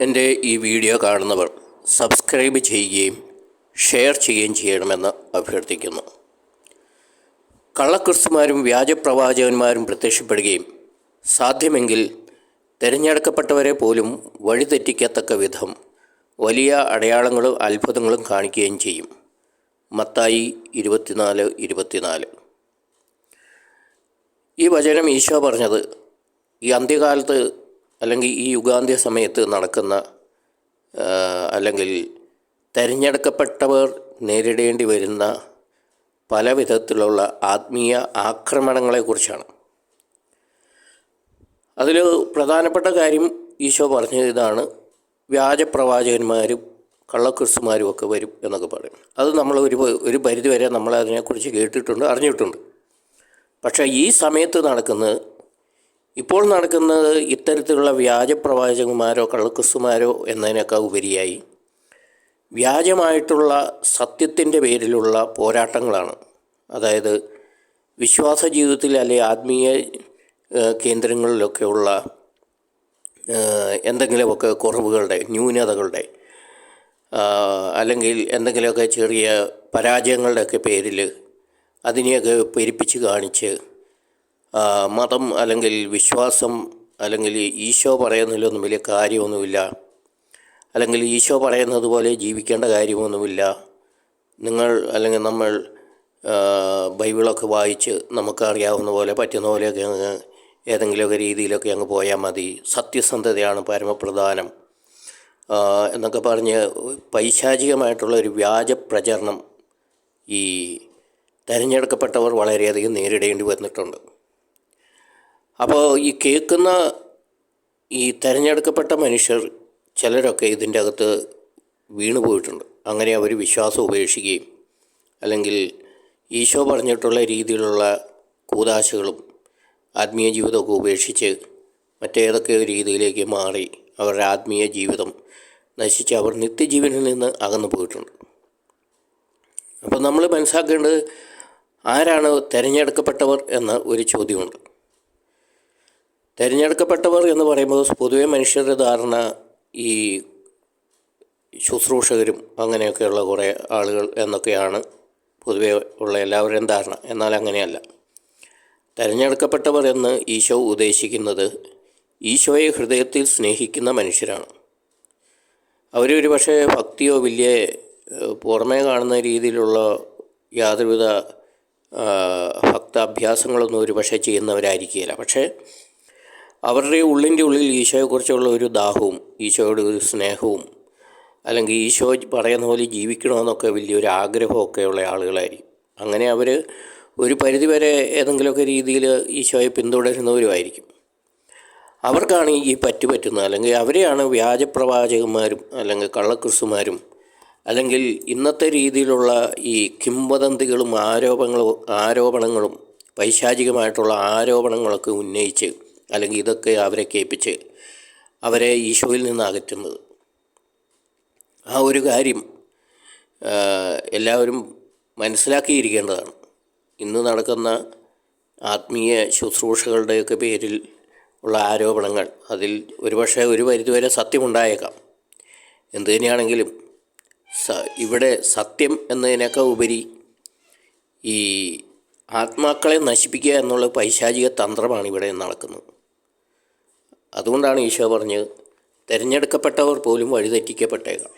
എന്റെ ഈ വീഡിയോ കാണുന്നവർ സബ്സ്ക്രൈബ് ചെയ്യുകയും ഷെയർ ചെയ്യുകയും ചെയ്യണമെന്ന് അഭ്യർത്ഥിക്കുന്നു. കള്ളക്രിസ്തുമാരും വ്യാജപ്രവാചകന്മാരും പ്രത്യക്ഷപ്പെടുകയും സാധ്യമെങ്കിൽ തിരഞ്ഞെടുക്കപ്പെട്ടവരെ പോലും വഴിതെറ്റിക്കത്തക്ക വിധം വലിയ അടയാളങ്ങളും അത്ഭുതങ്ങളും കാണിക്കുകയും ചെയ്യും. മത്തായി ഇരുപത്തിനാല് ഇരുപത്തിനാല്. ഈ വചനം ഈശോ പറഞ്ഞത് ഈ അന്ത്യകാലത്ത് അല്ലെങ്കിൽ ഈ യുഗാന്ത്യ സമയത്ത് നടക്കുന്ന അല്ലെങ്കിൽ തിരഞ്ഞെടുക്കപ്പെട്ടവർ നേരിടേണ്ടി വരുന്ന പല വിധത്തിലുള്ള ആത്മീയ ആക്രമണങ്ങളെക്കുറിച്ചാണ്. അതിൽ പ്രധാനപ്പെട്ട കാര്യം ഈശോ പറഞ്ഞത് ഇതാണ്. വ്യാജപ്രവാചകന്മാരും കള്ളക്രിസ്തുമാരും ഒക്കെ വരും എന്നൊക്കെ പറയും. അത് നമ്മൾ ഒരു ഒരു പരിധിവരെ നമ്മൾ അതിനെക്കുറിച്ച് കേട്ടിട്ടുണ്ട് അറിഞ്ഞിട്ടുണ്ട്. പക്ഷേ ഈ സമയത്ത് നടക്കുന്നത് ഇപ്പോൾ നടക്കുന്നത് ഇത്തരത്തിലുള്ള വ്യാജ പ്രവാചകന്മാരോ കള്ളക്കുസുമാരോ എന്നതിനൊക്കെ ഉപരിയായി വ്യാജമായിട്ടുള്ള സത്യത്തിന്റെ പേരിലുള്ള പോരാട്ടങ്ങളാണ്. അതായത് വിശ്വാസ ജീവിതത്തിൽ അല്ലെ ആത്മീയ കേന്ദ്രങ്ങളിലൊക്കെയുള്ള എന്തെങ്കിലുമൊക്കെ കുറവുകളുടെ ന്യൂനതകളുടെ അല്ലെങ്കിൽ എന്തെങ്കിലുമൊക്കെ ചെറിയ പരാജയങ്ങളുടെയൊക്കെ പേരിൽ അതിനെയൊക്കെ പെരുപ്പിച്ച് കാണിച്ച് മതം അല്ലെങ്കിൽ വിശ്വാസം അല്ലെങ്കിൽ ഈശോ പറയുന്നതിലൊന്നും വലിയ കാര്യമൊന്നുമില്ല. അല്ലെങ്കിൽ ഈശോ പറയുന്നത് പോലെ ജീവിക്കേണ്ട കാര്യമൊന്നുമില്ല. നിങ്ങൾ അല്ലെങ്കിൽ നമ്മൾ ബൈബിളൊക്കെ വായിച്ച് നമുക്കറിയാവുന്ന പോലെ പറ്റുന്ന പോലെയൊക്കെ അങ്ങ് ഏതെങ്കിലുമൊക്കെ രീതിയിലൊക്കെ അങ്ങ് പോയാൽ മതി. സത്യസന്ധതയാണ് പരമപ്രധാനം. എന്നൊക്കെ പറഞ്ഞ് പൈശാചികമായിട്ടുള്ള ഒരു വ്യാജ പ്രചരണം ഈ തിരഞ്ഞെടുക്കപ്പെട്ടവർ വളരെയധികം നേരിടേണ്ടി വന്നിട്ടുണ്ട്. അപ്പോൾ ഈ കേൾക്കുന്ന ഈ തിരഞ്ഞെടുക്കപ്പെട്ട മനുഷ്യർ ചിലരൊക്കെ ഇതിന്റെ അകത്ത് വീണു പോയിട്ടുണ്ട്. അങ്ങനെ അവർ വിശ്വാസം ഉപേക്ഷിക്കുകയും അല്ലെങ്കിൽ ഈശോ പറഞ്ഞിട്ടുള്ള രീതിയിലുള്ള കൂതാശകളും ആത്മീയ ജീവിതമൊക്കെ ഉപേക്ഷിച്ച് മറ്റേതൊക്കെ രീതിയിലേക്ക് മാറി അവരുടെ ആത്മീയ ജീവിതം നശിച്ച് അവർ നിത്യജീവനിൽ നിന്ന് അകന്നു പോയിട്ടുണ്ട്. അപ്പോൾ നമ്മൾ മനസ്സിലാക്കേണ്ടത് ആരാണ് തിരഞ്ഞെടുക്കപ്പെട്ടവർ എന്ന ഒരു ചോദ്യമുണ്ട്. തിരഞ്ഞെടുക്കപ്പെട്ടവർ എന്ന് പറയുമ്പോൾ പൊതുവെ മനുഷ്യരുടെ ധാരണ ഈ ശുശ്രൂഷകരും അങ്ങനെയൊക്കെയുള്ള കുറേ ആളുകൾ എന്നൊക്കെയാണ് പൊതുവെ ഉള്ള എല്ലാവരുടെയും ധാരണ. എന്നാൽ അങ്ങനെയല്ല. തിരഞ്ഞെടുക്കപ്പെട്ടവർ എന്ന് ഈശോ ഉദ്ദേശിക്കുന്നത് ഈശോയെ ഹൃദയത്തിൽ സ്നേഹിക്കുന്ന മനുഷ്യരാണ്. അവരൊരു പക്ഷേ ഭക്തിയോ വലിയ പുറമേ കാണുന്ന രീതിയിലുള്ള യാതൊരുവിധ ഭക്താഭ്യാസങ്ങളൊന്നും ഒരു പക്ഷേ ചെയ്യുന്നവരായിരിക്കുകയില്ല. പക്ഷേ അവരുടെ ഉള്ളിന്റെ ഉള്ളിൽ ഈശോയെക്കുറിച്ചുള്ള ഒരു ദാഹവും ഈശോയുടെ ഒരു സ്നേഹവും അല്ലെങ്കിൽ ഈശോ പറയുന്ന പോലെ ജീവിക്കണമെന്നൊക്കെ വലിയൊരു ആഗ്രഹമൊക്കെ ഉള്ള ആളുകളായിരിക്കും അങ്ങനെ അവർ ഒരു പരിധിവരെ ഏതെങ്കിലുമൊക്കെ രീതിയിൽ ഈശോയെ പിന്തുടരുന്നവരുമായിരിക്കും. അവർക്കാണ് ഈ പറ്റു പറ്റുന്നത്. അല്ലെങ്കിൽ അവരെയാണ് വ്യാജപ്രവാചകന്മാരും അല്ലെങ്കിൽ കള്ളക്രിസ്തുമാരും അല്ലെങ്കിൽ ഇന്നത്തെ രീതിയിലുള്ള ഈ കിംവദന്തികളും ആരോപണങ്ങളും ആരോപണങ്ങളും പൈശാചികമായിട്ടുള്ള ആരോപണങ്ങളൊക്കെ ഉന്നയിച്ച് അല്ലെങ്കിൽ ഇതൊക്കെ അവരെ കേൾപ്പിച്ച് അവരെ ഈശോയിൽ നിന്ന് അകറ്റുന്നത്. ആ ഒരു കാര്യം എല്ലാവരും മനസ്സിലാക്കിയിരിക്കേണ്ടതാണ്. ഇന്ന് നടക്കുന്ന ആത്മീയ ശുശ്രൂഷകളുടെയൊക്കെ പേരിൽ ഉള്ള ആരോപണങ്ങൾ അതിൽ ഒരുപക്ഷെ ഒരു പരിധിവരെ സത്യമുണ്ടായേക്കാം. എന്തു തന്നെയാണെങ്കിലും സ ഇവിടെ സത്യം എന്നതിനൊക്കെ ഉപരി ഈ ആത്മാക്കളെ നശിപ്പിക്കുക എന്നുള്ള പൈശാചിക തന്ത്രമാണ് ഇവിടെ നടക്കുന്നത്. അതുകൊണ്ടാണ് ഈശോ പറഞ്ഞത് തിരഞ്ഞെടുക്കപ്പെട്ടവർ പോലും വഴിതെറ്റിക്കപ്പെട്ടേക്കാം.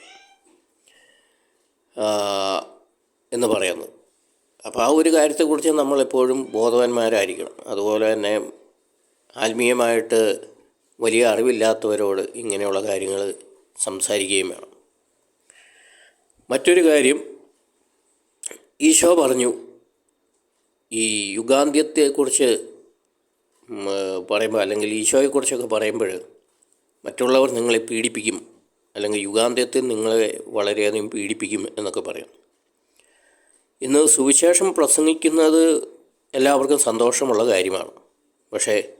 എന്ന് പറയുന്നത് അപ്പോൾ ആ ഒരു കാര്യത്തെക്കുറിച്ച് നമ്മളെപ്പോഴും ബോധവാന്മാരായിരിക്കണം. അതുപോലെ തന്നെ ആത്മീയമായിട്ട് വലിയ അറിവില്ലാത്തവരോട് ഇങ്ങനെയുള്ള കാര്യങ്ങൾ സംസാരിക്കുകയും വേണം. മറ്റൊരു കാര്യം ഈശോ പറഞ്ഞു ഈ യുഗാന്ത്യത്തെക്കുറിച്ച് പറയുമ്പോൾ അല്ലെങ്കിൽ ഈശോയെക്കുറിച്ചൊക്കെ പറയുമ്പോൾ മറ്റുള്ളവർ നിങ്ങളെ പീഡിപ്പിക്കും അല്ലെങ്കിൽ യുഗാന്ത്യത്തിൽ നിങ്ങളെ വളരെയധികം പീഡിപ്പിക്കും എന്നൊക്കെ പറയും. ഇന്ന് സുവിശേഷം പ്രസംഗിക്കുന്നത് എല്ലാവർക്കും സന്തോഷമുള്ള കാര്യമാണ്. പക്ഷേ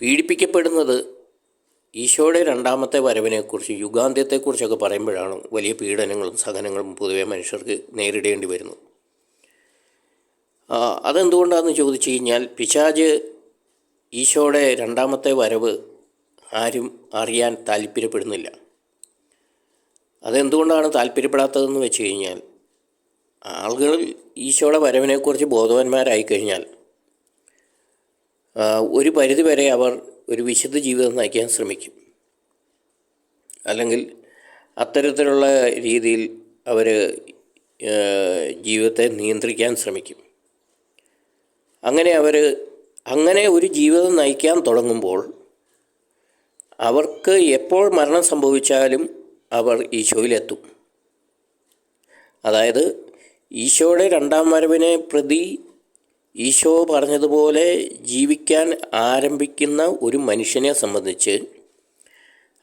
പീഡിപ്പിക്കപ്പെടുന്നത് ഈശോയുടെ രണ്ടാമത്തെ വരവിനെക്കുറിച്ച് യുഗാന്ത്യത്തെക്കുറിച്ചൊക്കെ പറയുമ്പോഴാണ് വലിയ പീഡനങ്ങളും സഹനങ്ങളും പൊതുവേ മനുഷ്യർക്ക് നേരിടേണ്ടി വരുന്നത്. അതെന്തുകൊണ്ടാണെന്ന് ചോദിച്ചു കഴിഞ്ഞാൽ പിശാജ് ഈശോയുടെ രണ്ടാമത്തെ വരവ് ആരും അറിയാൻ താല്പര്യപ്പെടുന്നില്ല. അതെന്തുകൊണ്ടാണ് താല്പര്യപ്പെടാത്തതെന്ന് വെച്ച് കഴിഞ്ഞാൽ ആളുകൾ ഈശോയുടെ വരവിനെക്കുറിച്ച് ബോധവാന്മാരായി കഴിഞ്ഞാൽ ഒരു പരിധിവരെ അവർ ഒരു വിശുദ്ധ ജീവിതം നയിക്കാൻ ശ്രമിക്കും. അല്ലെങ്കിൽ അത്തരത്തിലുള്ള രീതിയിൽ അവർ ജീവിതത്തെ നിയന്ത്രിക്കാൻ ശ്രമിക്കും. അങ്ങനെ അവർ അങ്ങനെ ഒരു ജീവിതം നയിക്കാൻ തുടങ്ങുമ്പോൾ അവർക്ക് എപ്പോൾ മരണം സംഭവിച്ചാലും അവർ ഈശോയിലെത്തും. അതായത് ഈശോയുടെ രണ്ടാം വരവിനെ പ്രതി ഈശോ പറഞ്ഞതുപോലെ ജീവിക്കാൻ ആരംഭിക്കുന്ന ഒരു മനുഷ്യനെ സംബന്ധിച്ച്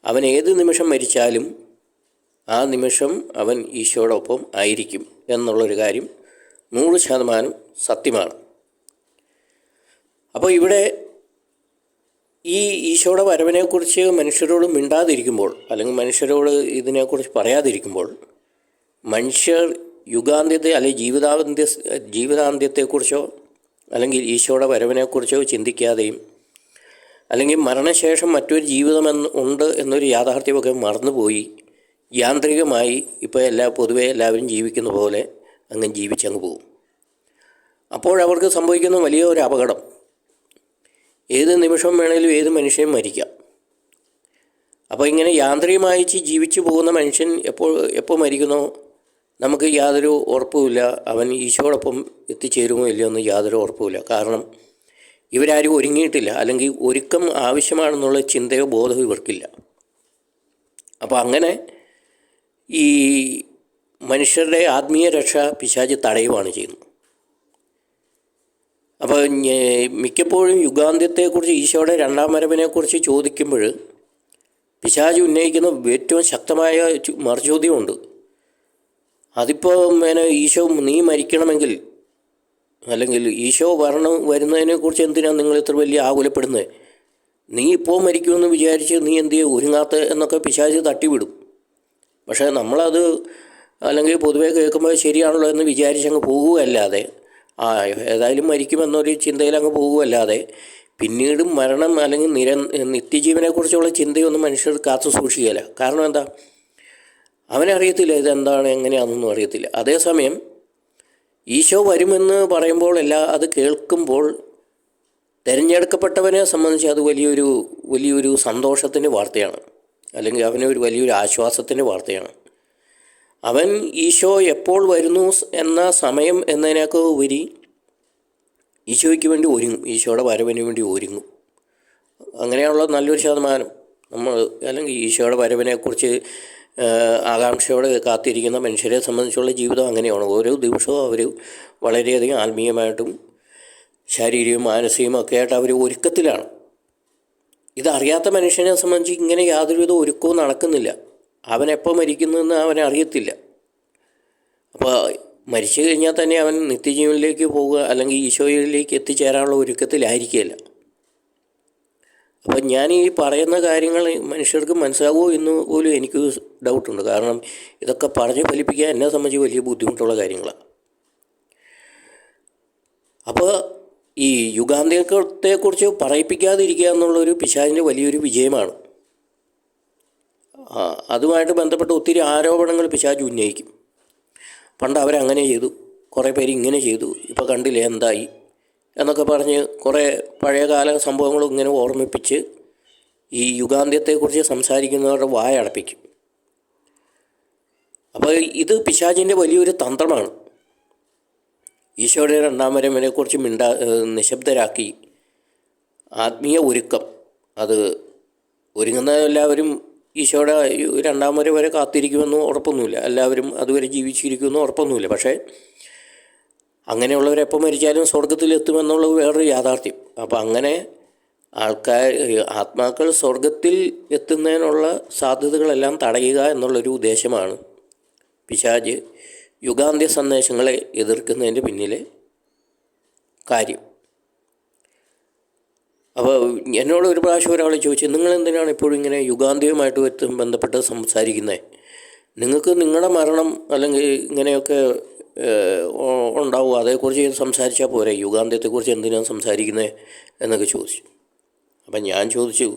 അവൻ ഏത് നിമിഷം മരിച്ചാലും ആ നിമിഷം അവൻ ഈശോയോടൊപ്പം ആയിരിക്കും എന്നുള്ളൊരു കാര്യം നൂറ് ശതമാനം സത്യമാണ്. അപ്പോൾ ഇവിടെ ഈ ഈശോയുടെ വരവിനെക്കുറിച്ച് മനുഷ്യരോട് മിണ്ടാതിരിക്കുമ്പോൾ അല്ലെങ്കിൽ മനുഷ്യരോട് ഇതിനെക്കുറിച്ച് പറയാതിരിക്കുമ്പോൾ മനുഷ്യർ യുഗാന്ത്യത്തെ അല്ലെങ്കിൽ ജീവിതാന്ത്യ ജീവിതാന്ത്യത്തെക്കുറിച്ചോ അല്ലെങ്കിൽ ഈശോയുടെ വരവിനെക്കുറിച്ചോ ചിന്തിക്കാതെയും അല്ലെങ്കിൽ മരണശേഷം മറ്റൊരു ജീവിതമെന്ന് ഉണ്ട് എന്നൊരു യാഥാർത്ഥ്യമൊക്കെ മറന്നുപോയി യാന്ത്രികമായി ഇപ്പോൾ എല്ലാ പൊതുവേ എല്ലാവരും ജീവിക്കുന്ന പോലെ അങ്ങ് ജീവിച്ചങ്ങ് പോകും. അപ്പോഴവർക്ക് സംഭവിക്കുന്ന വലിയ ഒരു അപകടം ഏത് നിമിഷം വേണേലും ഏത് മനുഷ്യനും മരിക്കാം. അപ്പോൾ ഇങ്ങനെ യാന്ത്രികമായി ജീവിച്ചു പോകുന്ന മനുഷ്യൻ എപ്പോൾ എപ്പോൾ മരിക്കുന്നോ? നമുക്ക് യാതൊരു ഉറപ്പുമില്ല. അവൻ ഈശോടൊപ്പം എത്തിച്ചേരുമോ ഇല്ലയോ എന്ന് യാതൊരു ഉറപ്പുമില്ല. കാരണം ഇവരാരും ഒരുങ്ങിയിട്ടില്ല. അല്ലെങ്കിൽ ഒരുക്കം ആവശ്യമാണെന്നുള്ള ചിന്തയോ ബോധമോ ഇവർക്കില്ല. അപ്പോൾ അങ്ങനെ ഈ മനുഷ്യരുടെ ആത്മീയ രക്ഷ പിശാചി തടയുവാണ് ചെയ്യുന്നത്. അപ്പോൾ മിക്കപ്പോഴും യുഗാന്ത്യത്തെക്കുറിച്ച് ഈശോയുടെ രണ്ടാം വരവിനെക്കുറിച്ച് ചോദിക്കുമ്പോൾ പിശാജ് ഉന്നയിക്കുന്ന ഏറ്റവും ശക്തമായ മറുചോദ്യമുണ്ട്. അതിപ്പോൾ പിന്നെ ഈശോ നീ മരിക്കണമെങ്കിൽ അല്ലെങ്കിൽ ഈശോ വരണം വരുന്നതിനെക്കുറിച്ച് എന്തിനാണ് നിങ്ങൾ ഇത്ര വലിയ ആകുലപ്പെടുന്നത് നീ ഇപ്പോൾ മരിക്കുമെന്ന് വിചാരിച്ച് നീ എന്ത് ചെയ്യും? ഒരുങ്ങാത്ത എന്നൊക്കെ പിശാജ് തട്ടിവിടും. പക്ഷേ നമ്മളത് അല്ലെങ്കിൽ പൊതുവെ കേൾക്കുമ്പോൾ ശരിയാണല്ലോ എന്ന് വിചാരിച്ചങ്ങ് പോകുകയല്ലാതെ ആ ഏതായാലും മരിക്കുമെന്നൊരു ചിന്തയിൽ അങ്ങ് പോകുമല്ലാതെ പിന്നീട് മരണം അല്ലെങ്കിൽ നിര നിത്യജീവനെക്കുറിച്ചുള്ള ചിന്തയൊന്നും മനുഷ്യർ കാത്തു സൂക്ഷിക്കില്ല കാരണം എന്താ? അവനറിയത്തില്ല ഇതെന്താണ് എങ്ങനെയാണെന്നൊന്നും അറിയത്തില്ല. അതേസമയം ഈശോ വരുമെന്ന് പറയുമ്പോൾ എല്ലാ അത് കേൾക്കുമ്പോൾ തിരഞ്ഞെടുക്കപ്പെട്ടവനെ സംബന്ധിച്ച് അത് വലിയൊരു വലിയൊരു സന്തോഷത്തിന്റെ വാർത്തയാണ്. അല്ലെങ്കിൽ അവനൊരു വലിയൊരു ആശ്വാസത്തിന്റെ വാർത്തയാണ്. അവൻ ഈശോ എപ്പോൾ വരുന്നു എന്ന സമയം എന്നതിനൊക്കെ ഉപരി ഈശോയ്ക്ക് വേണ്ടി ഒരുങ്ങും. ഈശോയുടെ വരവിന് വേണ്ടി ഒരുങ്ങും. അങ്ങനെയുള്ള നല്ലൊരു ശതമാനം നമ്മൾ അല്ലെങ്കിൽ ഈശോയുടെ വരവിനെക്കുറിച്ച് ആകാംക്ഷയോടെ കാത്തിരിക്കുന്ന മനുഷ്യരെ സംബന്ധിച്ചുള്ള ജീവിതം അങ്ങനെയാണ്. ഓരോ ദിവസവും അവർ വളരെയധികം ആത്മീയമായിട്ടും ശാരീരികവും മാനസികവും ഒക്കെ ആയിട്ട് അവർ ഒരുക്കത്തിലാണ്. ഇതറിയാത്ത മനുഷ്യനെ സംബന്ധിച്ച് ഇങ്ങനെ യാതൊരുവിധ ഒരുക്കവും നടക്കുന്നില്ല. അവൻ എപ്പോൾ മരിക്കുന്നതെന്ന് അവൻ അറിയത്തില്ല. അപ്പോൾ മരിച്ചു കഴിഞ്ഞാൽ തന്നെ അവൻ നിത്യജീവനിലേക്ക് പോവുക അല്ലെങ്കിൽ ഈശോയിലേക്ക് എത്തിച്ചേരാനുള്ള ഒരുക്കത്തിലായിരിക്കുകയല്ല. അപ്പം ഞാൻ ഈ പറയുന്ന കാര്യങ്ങൾ മനുഷ്യർക്ക് മനസ്സിലാവുമോ എന്ന് പോലും എനിക്ക് ഡൗട്ടുണ്ട്. കാരണം ഇതൊക്കെ പറഞ്ഞ് ഫലിപ്പിക്കാൻ എന്നെ സംബന്ധിച്ച് വലിയ ബുദ്ധിമുട്ടുള്ള കാര്യങ്ങളാണ് അപ്പോൾ ഈ യുഗാന്തികത്തെക്കുറിച്ച് പറയിപ്പിക്കാതിരിക്കുക എന്നുള്ളൊരു പിശാചിന്റെ വലിയൊരു വിജയമാണ്. അതുമായിട്ട് ബന്ധപ്പെട്ട് ഒത്തിരി ആരോപണങ്ങൾ പിശാച് ഉന്നയിക്കും. പണ്ട് അവരങ്ങനെ ചെയ്തു. കുറേ പേര് ഇങ്ങനെ ചെയ്തു. ഇപ്പോൾ കണ്ടില്ലേ എന്തായി? എന്നൊക്കെ പറഞ്ഞ് കുറേ പഴയകാല സംഭവങ്ങളും ഇങ്ങനെ ഓർമ്മിപ്പിച്ച് ഈ യുഗാന്ത്യത്തെക്കുറിച്ച് സംസാരിക്കുന്നവരുടെ വായ അടപ്പിക്കും. അപ്പോൾ ഇത് പിശാചിന്റെ വലിയൊരു തന്ത്രമാണ്. ഈശോയുടെ രണ്ടാം വരവിനെക്കുറിച്ച് മിണ്ടാ നിശബ്ദരാക്കി ആത്മീയ ഒരുക്കം. അത് ഒരുങ്ങുന്ന എല്ലാവരും ഈശോയുടെ രണ്ടാം വരെ വരെ കാത്തിരിക്കുമെന്ന് ഉറപ്പൊന്നുമില്ല. എല്ലാവരും അതുവരെ ജീവിച്ചിരിക്കുമെന്ന് ഉറപ്പൊന്നുമില്ല. പക്ഷേ അങ്ങനെയുള്ളവരെപ്പോൾ മരിച്ചാലും സ്വർഗത്തിലെത്തുമെന്നുള്ളത് വേറൊരു യാഥാർത്ഥ്യം. അപ്പോൾ അങ്ങനെ ആൾക്കാർ ആത്മാക്കൾ സ്വർഗത്തിൽ എത്തുന്നതിനുള്ള സാധ്യതകളെല്ലാം തടയുക എന്നുള്ളൊരു ഉദ്ദേശമാണ് പിശാജ് യുഗാന്ത്യ സന്ദേശങ്ങളെ എതിർക്കുന്നതിന്റെ പിന്നിലെ കാര്യം. അപ്പോൾ എന്നോട് ഒരു പ്രാവശ്യം ഒരാൾ ചോദിച്ചു നിങ്ങൾ എന്തിനാണ് ഇപ്പോഴും ഇങ്ങനെ യുഗാന്ത്യവുമായിട്ട് ബന്ധപ്പെട്ട് സംസാരിക്കുന്നത് നിങ്ങൾക്ക് നിങ്ങളുടെ മരണം അല്ലെങ്കിൽ ഇങ്ങനെയൊക്കെ ഉണ്ടാവുക അതേക്കുറിച്ച് സംസാരിച്ചാൽ പോരെ? യുഗാന്ത്യത്തെക്കുറിച്ച് എന്തിനാണ് സംസാരിക്കുന്നത് എന്നൊക്കെ ചോദിച്ചു. അപ്പം ഞാൻ ചോദിച്ചു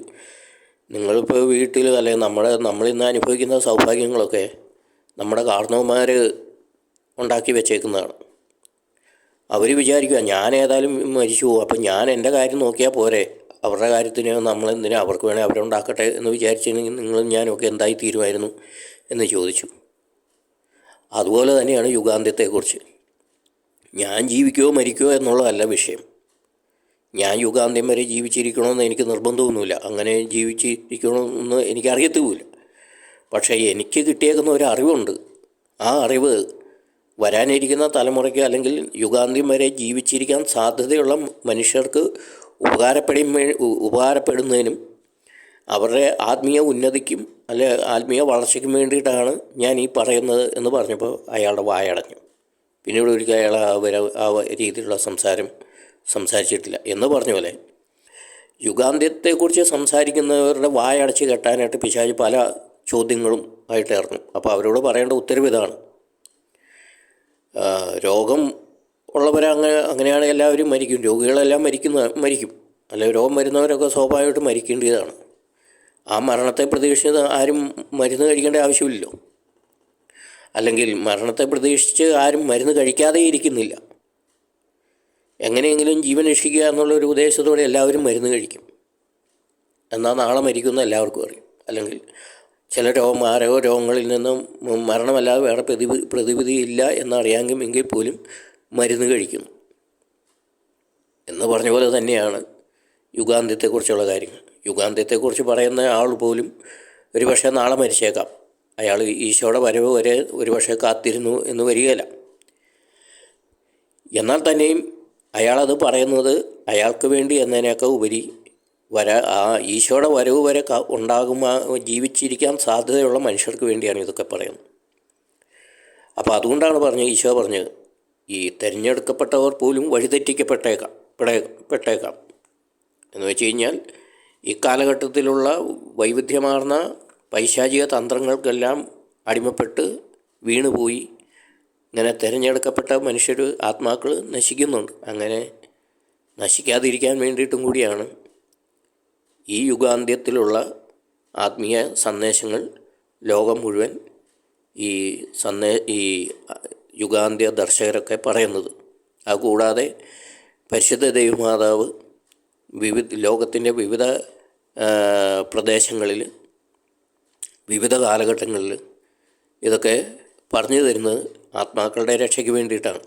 നിങ്ങളിപ്പോൾ വീട്ടിൽ അല്ലെങ്കിൽ നമ്മുടെ നമ്മളിന്ന് അനുഭവിക്കുന്ന സൗഭാഗ്യങ്ങളൊക്കെ നമ്മുടെ കാർണവന്മാർ ഉണ്ടാക്കി വെച്ചേക്കുന്നതാണ്. അവർ വിചാരിക്കുക ഞാൻ ഏതായാലും മരിച്ചു പോകും അപ്പം ഞാൻ എന്റെ കാര്യം നോക്കിയാൽ പോരെ. അവരുടെ കാര്യത്തിന് നമ്മളെന്തിനാ അവർക്ക് വേണേൽ അവരുണ്ടാക്കട്ടെ എന്ന് വിചാരിച്ചെങ്കിൽ നിങ്ങളും ഞാനൊക്കെ എന്തായി തീരുമായിരുന്നു എന്ന് ചോദിച്ചു. അതുപോലെ തന്നെയാണ് യുഗാന്ത്യത്തെക്കുറിച്ച്. ഞാൻ ജീവിക്കുകയോ മരിക്കുകയോ എന്നുള്ളതല്ല വിഷയം. ഞാൻ യുഗാന്ത്യം വരെ ജീവിച്ചിരിക്കണമെന്ന് എനിക്ക് നിർബന്ധമൊന്നുമില്ല. അങ്ങനെ ജീവിച്ചിരിക്കണമെന്ന് എനിക്കറിയത്തുമില്ല. പക്ഷേ എനിക്ക് കിട്ടിയേക്കുന്ന ഒരു അറിവുണ്ട്. ആ അറിവ് വരാനിരിക്കുന്ന തലമുറയ്ക്ക് അല്ലെങ്കിൽ യുഗാന്ത്യം വരെ ജീവിച്ചിരിക്കാൻ സാധ്യതയുള്ള മനുഷ്യർക്ക് ഉപകാരപ്പെടും ഉപകാരപ്പെടുന്നതിനും അവരുടെ ആത്മീയ ഉന്നതിക്കും അല്ലെ ആത്മീയ വളർച്ചയ്ക്കും വേണ്ടിയിട്ടാണ് ഞാൻ ഈ പറയുന്നത് എന്ന് പറഞ്ഞപ്പോൾ അയാളുടെ വായടഞ്ഞു. പിന്നീട് ഒരിക്കലും അയാൾ ആ വര ആ രീതിയിലുള്ള സംസാരം സംസാരിച്ചിട്ടില്ല. എന്ന് പറഞ്ഞ പോലെ യുഗാന്ത്യത്തെക്കുറിച്ച് സംസാരിക്കുന്നവരുടെ വായടച്ച് കെട്ടാനായിട്ട് പിശാജ് പല ചോദ്യങ്ങളും ആയിട്ട് ഇറങ്ങും. അപ്പോൾ അവരോട് പറയേണ്ട ഉത്തരവ് ഇതാണ് രോഗം ഉള്ളവർ അങ്ങനെ അങ്ങനെയാണ് എല്ലാവരും മരിക്കും. രോഗികളെല്ലാം മരിക്കുന്ന മരിക്കും. അല്ലെ രോഗം വരുന്നവരൊക്കെ സ്വാഭാവികമായിട്ടും മരിക്കേണ്ടതാണ്. ആ മരണത്തെ പ്രതീക്ഷിച്ച് ആരും മരുന്ന് കഴിക്കേണ്ട ആവശ്യമില്ലല്ലോ. അല്ലെങ്കിൽ മരണത്തെ പ്രതീക്ഷിച്ച് ആരും മരുന്ന് കഴിക്കാതെ ഇരിക്കുന്നില്ല. എങ്ങനെയെങ്കിലും ജീവൻ രക്ഷിക്കുക എന്നുള്ള ഒരു ഉദ്ദേശത്തോടെ എല്ലാവരും മരുന്ന് കഴിക്കും. എന്നാൽ നാളെ മരിക്കുന്ന എല്ലാവർക്കും അറിയും. അല്ലെങ്കിൽ ചില രോഗം ആരോ രോഗങ്ങളിൽ നിന്നും മരണമല്ലാതെ വേറെ പ്രതിവി പ്രതിവിധിയില്ല എന്നറിയാമെങ്കിൽ പോലും മരുന്ന് കഴിക്കുന്നു എന്ന് പറഞ്ഞ പോലെ തന്നെയാണ് യുഗാന്ത്യത്തെക്കുറിച്ചുള്ള കാര്യങ്ങൾ. യുഗാന്ത്യത്തെക്കുറിച്ച് പറയുന്ന ആൾ പോലും ഒരു പക്ഷേ നാളെ മരിച്ചേക്കാം. അയാൾ ഈശോയുടെ വരവ് വരെ ഒരു പക്ഷേ കാത്തിരുന്നു എന്ന് വരികയില്ല. എന്നാൽ തന്നെയും അയാളത് പറയുന്നത് അയാൾക്ക് വേണ്ടി എന്നതിനേക്കാൾ ഉപരി വര ആ ഈശോയുടെ വരവ് വരെ ക- ഉണ്ടാകും ആ ജീവിച്ചിരിക്കാൻ സാധ്യതയുള്ള മനുഷ്യർക്ക് വേണ്ടിയാണ് ഇതൊക്കെ പറയുന്നത്. അപ്പോൾ അതുകൊണ്ടാണ് പറഞ്ഞത് ഈശോ പറഞ്ഞത് ഈ തിരഞ്ഞെടുക്കപ്പെട്ടവർ പോലും വഴിതെറ്റിക്കപ്പെട്ടേക്കാം പെടേ പെട്ടേക്കാം. എന്ന് വെച്ച് കഴിഞ്ഞാൽ ഈ കാലഘട്ടത്തിലുള്ള വൈവിധ്യമാർന്ന പൈശാചിക തന്ത്രങ്ങൾക്കെല്ലാം അടിമപ്പെട്ട് വീണുപോയി. ഇങ്ങനെ തിരഞ്ഞെടുക്കപ്പെട്ട മനുഷ്യർ ആത്മാക്കൾ നശിക്കുന്നുണ്ട്. അങ്ങനെ നശിക്കാതിരിക്കാൻ വേണ്ടിയിട്ടും കൂടിയാണ് ഈ യുഗാന്ത്യത്തിലുള്ള ആത്മീയ സന്ദേശങ്ങൾ ലോകം മുഴുവൻ ഈ സന്ദേ ഈ യുഗാന്ത്യ ദർശകരൊക്കെ പറയുന്നത്. അതുകൂടാതെ പരിശുദ്ധ ദൈവമാതാവ് വിവിധ ലോകത്തിന്റെ വിവിധ പ്രദേശങ്ങളിൽ വിവിധ കാലഘട്ടങ്ങളിൽ ഇതൊക്കെ പറഞ്ഞു തരുന്നത് ആത്മാക്കളുടെ രക്ഷയ്ക്ക് വേണ്ടിയിട്ടാണ്.